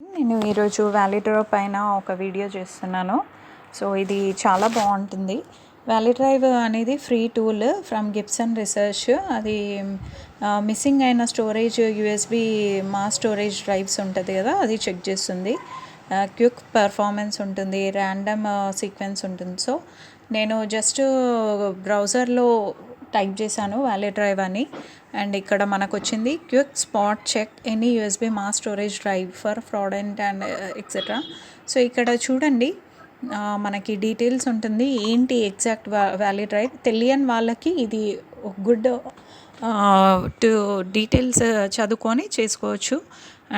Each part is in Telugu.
నేను ఈరోజు వ్యాలీడ్రైవ్ పైన ఒక వీడియో చేస్తున్నాను. సో ఇది చాలా బాగుంటుంది. వ్యాలీ డ్రైవ్ అనేది free tool from Gibson research. అది మిస్సింగ్ అయిన storage USB mass storage drives ఉంటుంది కదా అది చెక్ చేస్తుంది. క్విక్ పెర్ఫార్మెన్స్ ఉంటుంది ర్యాండమ్ సీక్వెన్స్ ఉంటుంది. సో నేను జస్ట్ బ్రౌజర్లో టైప్ చేశాను వ్యాలీ డ్రైవ్ అని. అండ్ ఇక్కడ మనకు వచ్చింది quick spot check any USB mass storage drive for fraudulent and etcetera so ఇక్కడ చూడండి మనకి డీటెయిల్స్ ఉంటుంది ఏంటి ఎగ్జాక్ట్ వ్యాలీ డ్రైవ్. తెలియని వాళ్ళకి ఇది గుడ్ టు డీటెయిల్స్ చదువుకొని చేసుకోవచ్చు.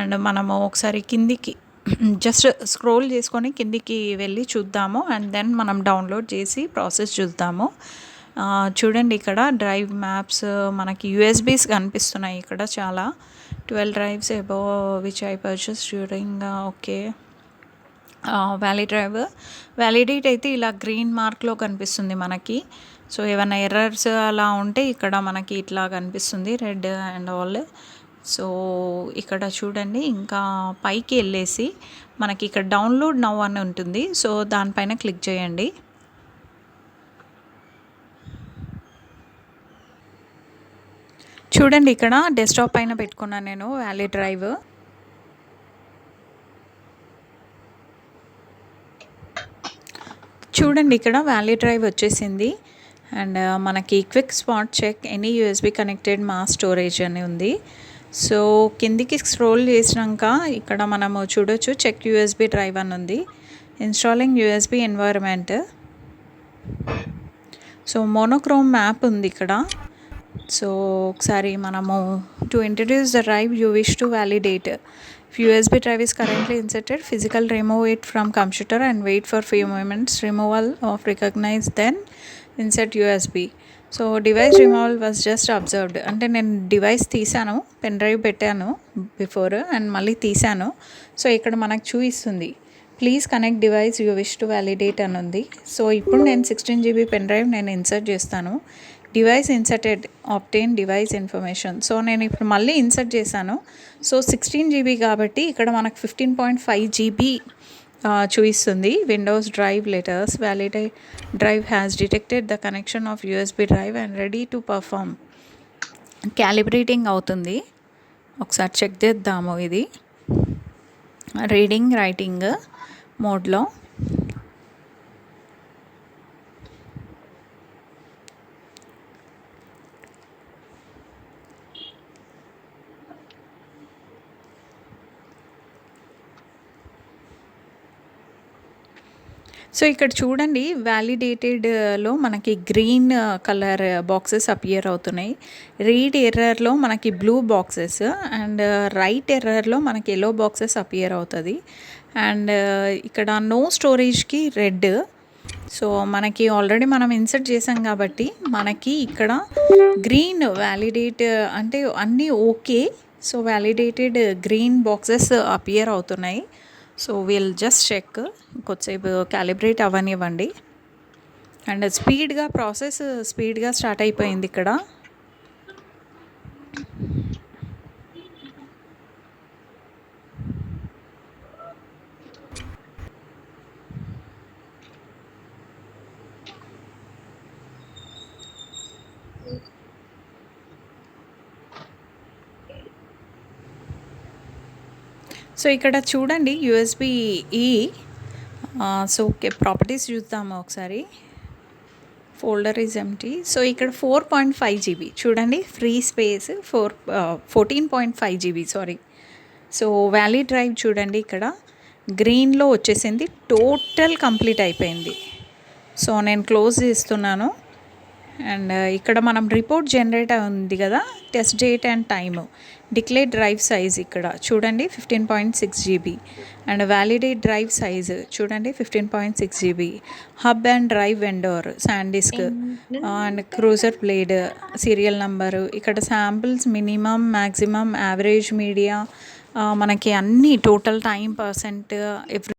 అండ్ మనము ఒకసారి కిందికి జస్ట్ స్క్రోల్ చేసుకొని కిందికి వెళ్ళి చూద్దాము. అండ్ దెన్ మనం డౌన్లోడ్ చేసి ప్రాసెస్ చూద్దాము. చూడండి ఇక్కడ డ్రైవ్ మ్యాప్స్ మనకి యూఎస్బీస్ కనిపిస్తున్నాయి ఇక్కడ చాలా. Twelve drives above which I purchase during okay ValiDrive validate అయితే ఇలా గ్రీన్ మార్క్లో కనిపిస్తుంది మనకి. సో ఏమైనా ఎర్రర్స్ అలా ఉంటే ఇక్కడ మనకి ఇట్లా కనిపిస్తుంది రెడ్ అండ్ ఆల్ సో ఇక్కడ చూడండి ఇంకా పైకి వెళ్ళేసి మనకి ఇక్కడ డౌన్లోడ్ నవ్ అని ఉంటుంది. సో దానిపైన క్లిక్ చేయండి. చూడండి ఇక్కడ డెస్క్టాప్ పైన పెట్టుకున్నాను నేను వ్యాలీ డ్రైవ్ చూడండి ఇక్కడ వ్యాలీ డ్రైవ్ వచ్చేసింది. అండ్ uh, మనకి quick spot check any USB connected mass storage అని ఉంది. సో కిందికి స్క్రోల్ చేసినాక ఇక్కడ మనము చూడొచ్చు చెక్ యూఎస్బి డ్రైవ్ అని ఉంది. Installing USB environment so monochrome map ఉంది ఇక్కడ. సో ఒకసారి మనము to introduce the drive you wish to validate USB drive is currently inserted physical remove it from computer and wait for few moments. Removal of recognize then insert usb so device removal was just observed అంటే నేను డివైస్ తీసాను పెన్ డ్రైవ్ పెట్టాను బిఫోర్ అండ్ మళ్ళీ తీసాను సో ఇక్కడ మనకు చూపిస్తుంది. Please connect device you wish to validate అని ఉంది. సో ఇప్పుడు నేను సిక్స్టీన్ జీబీ పెన్ డ్రైవ్ నేను ఇన్సర్ట్ చేస్తాను. Device inserted obtain device information. So నేను ఇప్పుడు మళ్ళీ ఇన్సర్ట్ చేశాను. సో సిక్స్టీన్ జీబీ కాబట్టి ఇక్కడ మనకు ఫిఫ్టీన్ పాయింట్ ఫైవ్ జీబీ చూపిస్తుంది. Windows drive letters ValiDrive has detected the connection of USB drive and ready to perform calibrating అవుతుంది. ఒకసారి చెక్ చేద్దాము ఇది. రీడింగ్ రైటింగ్ మోడ్లో. సో ఇక్కడ చూడండి వ్యాలిడేటెడ్లో uh, మనకి గ్రీన్ కలర్ బాక్సెస్ అపియర్ అవుతున్నాయి. రీడ్ ఎర్రర్లో మనకి బ్లూ బాక్సెస్ అండ్ రైట్ ఎర్రర్లో మనకి ఎల్లో బాక్సెస్ అపియర్ అవుతుంది. అండ్ ఇక్కడ నో స్టోరేజ్కి రెడ్ సో మనకి ఆల్రెడీ మనం ఇన్సర్ట్ చేసాం కాబట్టి మనకి ఇక్కడ గ్రీన్ వ్యాలిడేట్ uh, అంటే అన్నీ okay so validated green boxes appear అవుతున్నాయి. సో విల్ జస్ట్ చెక్ కొద్దిసేపు క్యాలిబ్రేట్ అవ్వనివ్వండి అండ్ స్పీడ్గా ప్రాసెస్ స్పీడ్గా స్టార్ట్ అయిపోయింది ఇక్కడ. సో ఇక్కడ చూడండి యూఎస్బి ఈ సో ఓకే ప్రాపర్టీస్ చూద్దాము ఒకసారి. ఫోల్డర్ ఈజ్ ఎంటీ సో ఇక్కడ ఫోర్ పాయింట్ ఫైవ్ జీబీ చూడండి free space four fourteen point five GB sorry so ValiDrive చూడండి ఇక్కడ. గ్రీన్లో వచ్చేసింది టోటల్ కంప్లీట్ అయిపోయింది. సో నేను క్లోజ్ చేస్తున్నాను. అండ్ ఇక్కడ మనం రిపోర్ట్ జనరేట్ ఉంది కదా test date and time. Declare drive size ఇక్కడ. చూడండి fifteen point six GB. And validate drive size. చూడండి fifteen point six GB. Hub and drive vendor SanDisk and Cruzer blade serial number. ఇక్కడ samples minimum maximum average media. మనకి అన్ని టోటల్ టైం పర్సెంట్ ఎవ్రీ